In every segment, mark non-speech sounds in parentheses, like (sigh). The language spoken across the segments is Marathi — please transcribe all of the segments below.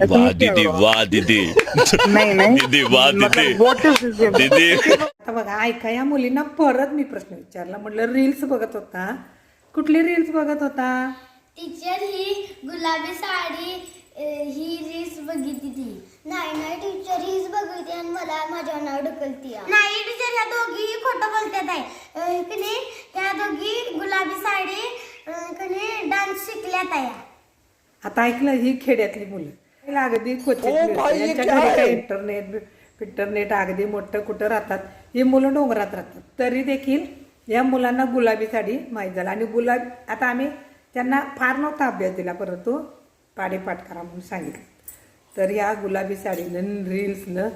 वाह (laughs) दीदी वाह दीदी. नाही नाही. दीदी वाह दीदी. व्हॉट इज दिस दीदी. आता बघा ऐका या मुलींना परत मी प्रश्न विचारला. म्हटलं रील्स बघत होता. कुठली रील्स बघत होता? टीचर ही गुलाबी साडी अ, ही रील्स बघितली ती. नाही नाही टीचर हीच बघितली आणि मला माझ्या नाव ढकलती नाही टीचर ह्या दोघी खोटं बोलतात आहे. अ, की नाही ह्या दोघी गुलाबी साडी अ, की डान्स शिकल्यात आहे. आता ऐकलं ही खेड्यातली मुलं. हिला अगदी क्वचित मिळतं. यांच्या घरी काही इंटरनेट इंटरनेट अगदी मोठं कुठं राहतात? ही मुलं डोंगरात राहतात. तरी देखील या मुलांना गुलाबी साडी माहीत झालं. आणि गुलाब आता आम्ही त्यांना फार नव्हता अभ्यास दिला परंतु पाडेपाठ करा म्हणून सांगितलं. तर या गुलाबी साडीनं रील्सनं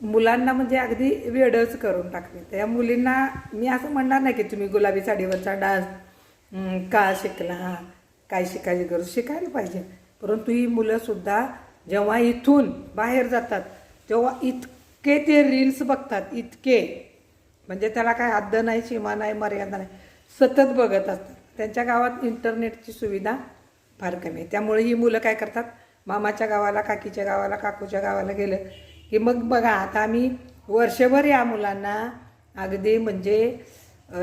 मुलांना म्हणजे अगदी वेडच करून टाकले. तर या मुलींना मी असं म्हणणार नाही की तुम्ही गुलाबी साडीवरचा डान्स का शिकला? काय शिकायची? गरज शिकायला पाहिजे. परंतु ही मुलंसुद्धा जेव्हा इथून बाहेर जातात तेव्हा इतके ते रील्स बघतात इतके. म्हणजे त्याला काय हद्द नाही सीमा नाही मर्यादा नाही. सतत बघत असतात. त्यांच्या गावात इंटरनेटची सुविधा फार कमी आहे. त्यामुळे ही मुलं काय करतात? मामाच्या गावाला काकीच्या गावाला काकूच्या गावाला गेलं की मग बघा आता आम्ही वर्षभर या मुलांना अगदी म्हणजे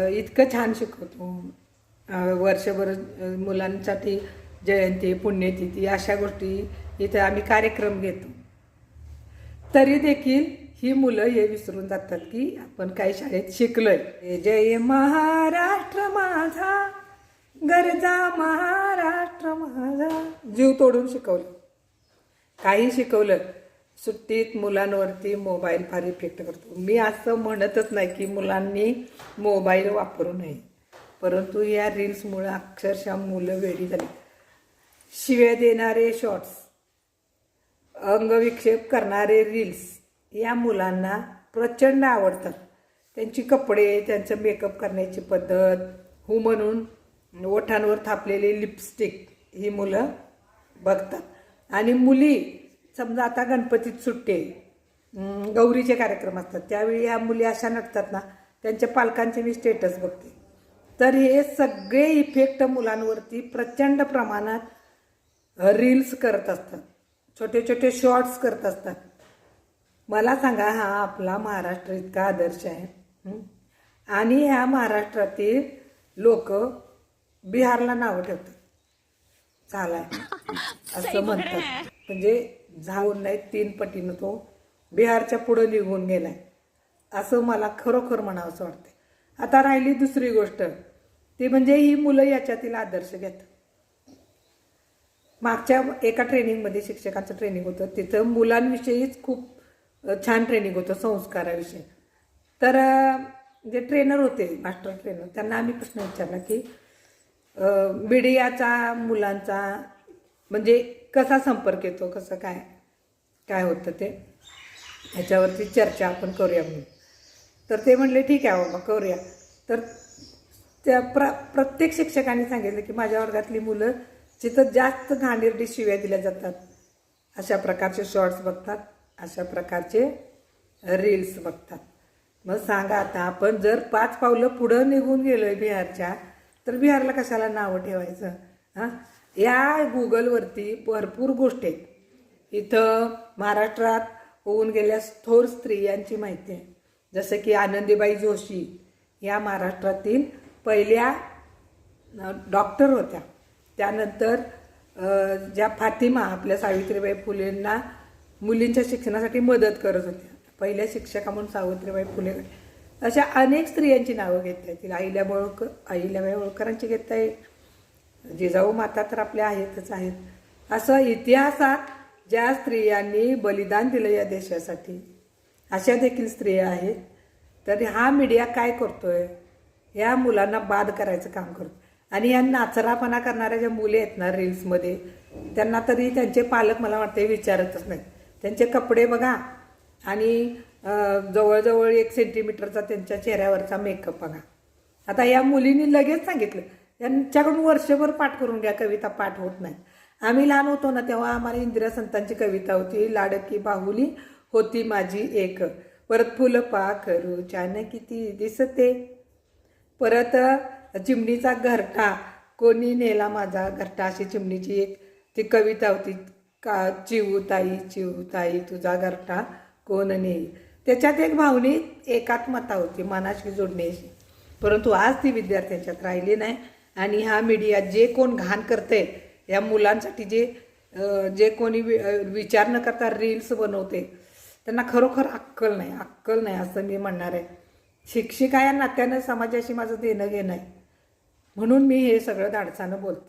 इतकं छान शिकवतो. वर्षभर मुलांसाठी जयंती पुण्यतिथी अशा गोष्टी इथे आम्ही कार्यक्रम घेतो. तरी देखील ही मुलं हे विसरून जातात की आपण काही शाळेत शिकलोय. जय महाराष्ट्र माझा गरजा महाराष्ट्र माझा. जीव तोडून शिकवलं. काही शिकवलं सुट्टीत मुलांवरती मोबाईल फार इफेक्ट करतो. मी असं म्हणतच नाही की मुलांनी मोबाईल वापरू नये. परंतु या रील्समुळे अक्षरशः मुलं वेडी झाली. शिव्या देणारे शॉर्ट्स अंगविक्षेप करणारे रील्स या मुलांना प्रचंड आवडतात. त्यांची कपडे त्यांचं मेकअप करण्याची पद्धत हू म्हणून ओठांवर थापलेली लिपस्टिक ही मुलं बघतात. आणि मुली समजा आता गणपतीत सुट्टे गौरीचे कार्यक्रम असतात त्यावेळी या मुली अशा नटतात ना त्यांच्या पालकांचे मी स्टेटस बघते. तर हे सगळे इफेक्ट मुलांवरती प्रचंड प्रमाणात रील्स करत असतात. छोटे छोटे शॉर्ट्स करत असतात. मला सांगा हा आपला महाराष्ट्र इतका आदर्श आहे? आणि ह्या महाराष्ट्रातील लोक बिहारला नावं ठेवतात. चालाय असं म्हणतात. म्हणजे जाऊन नाही तीन पटीनं तो बिहारच्या पुढं निघून गेलाय. असं मला खरोखर म्हणावं असं वाटते आता राहिली दुसरी गोष्ट. ती म्हणजे ही मुलं याच्यातील आदर्श घेतात. मागच्या एका ट्रेनिंगमध्ये शिक्षकांचं ट्रेनिंग होतं. तिथं मुलांविषयीच खूप छान ट्रेनिंग होतं संस्काराविषयी. तर जे ट्रेनर होते मास्टर ट्रेनर त्यांना आम्ही प्रश्न विचारला की मीडियाचा मुलांचा म्हणजे कसा संपर्क येतो कसं काय काय होतं ते? ह्याच्यावरती चर्चा आपण करूया म्हणून. तर ते म्हणले ठीक आहे बाबा करूया. तर त्या प्र प्रत्येक शिक्षकांनी सांगितलं की माझ्या वर्गातली मुलं जिथं जास्त घाणेरडी शिव्या दिल्या जातात अशा प्रकारचे शॉर्ट्स बघतात अशा प्रकारचे रील्स बघतात. मग सांगा आता आपण जर पाच पावलं पुढं निघून गेलो आहे बिहारच्या तर बिहारला कशाला नावं ठेवायचं? हां? या गुगलवरती भरपूर गोष्टी आहेत. इथं महाराष्ट्रात होऊन गेल्या थोर स्त्रियांची माहिती आहे. जसं की आनंदीबाई जोशी या महाराष्ट्रातील पहिल्या डॉक्टर होत्या. त्यानंतर ज्या फातिमा आपल्या सावित्रीबाई फुलेंना मुलींच्या शिक्षणासाठी मदत करत होत्या. पहिल्या शिक्षका म्हणून सावित्रीबाई फुले. अशा अनेक स्त्रियांची नावं घेता येतील अहिल्या बळकर अहिल्याबाई होळकरांची घेता येईल जिजाऊ माता तर आपल्या आहेतच आहेत. असं इतिहासात ज्या स्त्रियांनी बलिदान दिलं या देशासाठी अशा देखील स्त्रिया आहेत. तर हा मीडिया काय करतोय? या मुलांना बाद करायचं काम करतो आणि या नाचरापणा करणाऱ्या ज्या मुले आहेत ना रील्समध्ये त्यांना तरी त्यांचे पालक मला वाटते विचारतच नाही त्यांचे कपडे बघा आणि जवळजवळ एक सेंटीमीटरचा त्यांच्या चेहऱ्यावरचा मेकअप बघा. आता या मुलींनी लगेच सांगितलं यांच्याकडून वर्षभर पाठ करून घ्या कविता पाठ होत नाही. आम्ही लहान होतो ना तेव्हा आम्हाला इंदिरा संतांची कविता होती लाडकी बाहुली होती माझी एक. परत फुलं पाखरू छान किती दिसते. परत चिमणीचा घरटा कोणी नेला माझा घरटा? अशी चिमणीची एक ती कविता होती का चिवताई चिवताई तुझा घरटा कोण नेई त्याच्यात एक भावनिक एकात्मता होती मनाशी जोडण्याची. परंतु आज ती विद्यार्थ्यांच्यात राहिली नाही आणि हा मीडिया जे कोण घाण करते या मुलांसाठी जे जे कोणी वि- विचार न करता रील्स बनवते त्यांना खरोखर अक्कल नाही अक्कल नाही असं मी म्हणणार आहे. शिक्षिका या नात्यानं समाजाशी माझं देणं घेणं आहे. म्हणून मी हे सगळं धाडसानं बोलते.